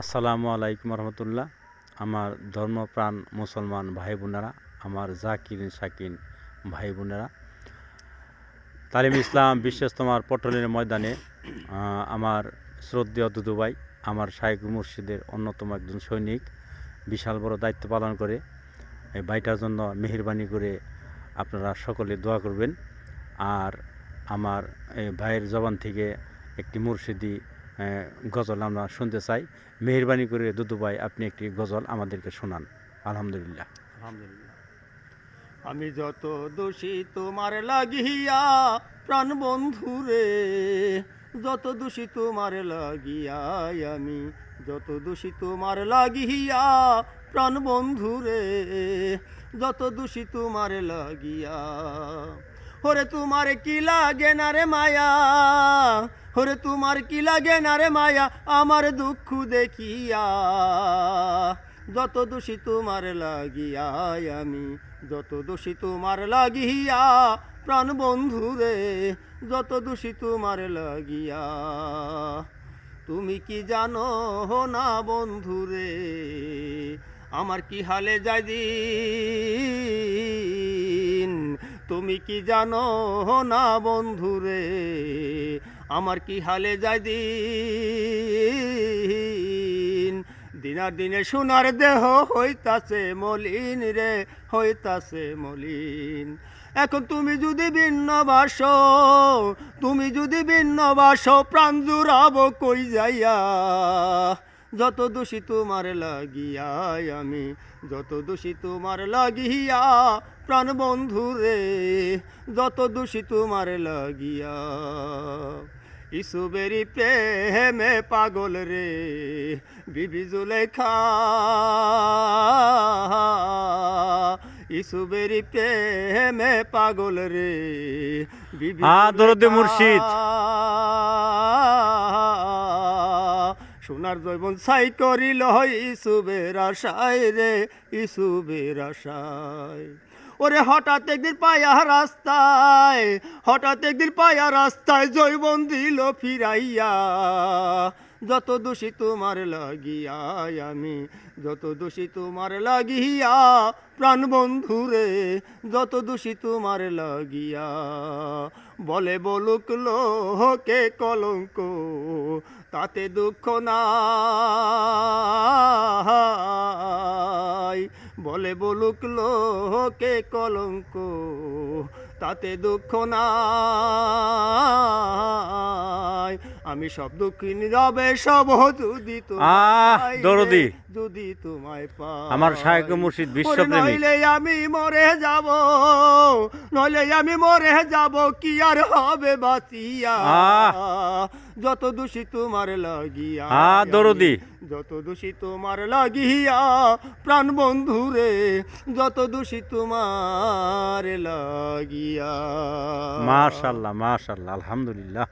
আসসালামু আলাইকুম রহমতুল্লাহ। আমার ধর্মপ্রাণ মুসলমান ভাই বোনেরা, আমার জাকিরিন শাকিন ভাই বোনেরা। তালিম ইসলাম বিশ্বস্তমার পটলের ময়দানে আমার শ্রদ্ধেয় দুদুভাই আমার শাহেক মুর্শিদের অন্যতম একজন সৈনিক, বিশাল বড় দায়িত্ব পালন করে। এই ভাইটার জন্য মেহরবানি করে আপনারা সকলে দোয়া করবেন। আর আমার এই ভাইয়ের জবান থেকে একটি মুর্শিদি গজল আমরা শুনতে চাই। মেহরবানি করে দুদু ভাই, আপনি একটি গজল আমাদেরকে শোনান। আলহামদুলিল্লাহ। আলহামদুলিল্লাহ। আমি যত দোষী তোমার লাগিয়া প্রাণ বন্ধুরে যত দোষী তোমার লাগিয়া আমি, যত দোষী তোমার লাগিয়া প্রাণ বন্ধুরে যত দোষী তোমার লাগিয়া ওরে তোমার কি লাগে না রে মায়া? ওরে তোমার কি লাগে না রে মায়া? আমার দুঃখ দেখিয়া, যত দোষী তোমার লাগিয়া আমি, যত দোষী তোমার লাগিয়া, প্রাণ বন্ধু রে, যত দোষী তোমার লাগিয়া। তুমি কি জানো না বন্ধু রে, আমার কি হালে যাই তুমি কি জানো না বন্ধুরে? আমার কি হালে যাই দিন? দিনার দিনে সোনার দেহ হইতাছে মলিন রে, হইতাছে মলিন। এখন তুমি যদি ভিন্ন বাস, তুমি যদি ভিন্ন বাস, প্রাণ জুড়াব কই যাইয়া? যত দোষী তোমার লাগিয়া আমি, যত দোষী তোমার লাগিয়া প্রাণ বন্ধুরে যত দোষী তোমার লাগিয়া ইসুবেরি প্রেমে পাগল রে, বিবি জুলেখা ইসুবেরি প্রেমে পাগল রে, বিবি মুর্শিদ। সোনার জৈবন সাই করিল হয় ইসুবের আশায় রে, ইসুবের আশায়। ওরে হঠাৎ একদিন পায়া রাস্তায়, হঠাৎ একদিন পায়া রাস্তায় জৈবন দিল ফিরাইয়া। যত দোষী তোমার লাগিয়া আমি, যত দোষী তোমার লাগিয়া প্রাণ বন্ধুরে, যত দোষী তোমার লাগিয়া। বলে বলুক লোকে কলঙ্ক, তাতে দুঃখ নাই। বলে বলুক লোকে কলঙ্ক, তাতে দুঃখ নাই। আমি সব দুঃখী নীরবে সব যদি আহ, দরদি। যদি তোমায় পাই আমার শাহেক মুর্শিদ ওরে বিশ্বপ্রেমিক নইলে আমি মরে যাব নইলে আমি মরে যাব কি আর হবে বাঁচিয়া আহ। যত দোষী তোমার লাগিয়া আহ, দরদি। যত দোষী তোমার লাগিয়া প্রাণ বন্ধুরে যত দোষী তোমার লাগিয়া মাশাল্লাহ মাশাল্লাহ আলহামদুলিল্লাহ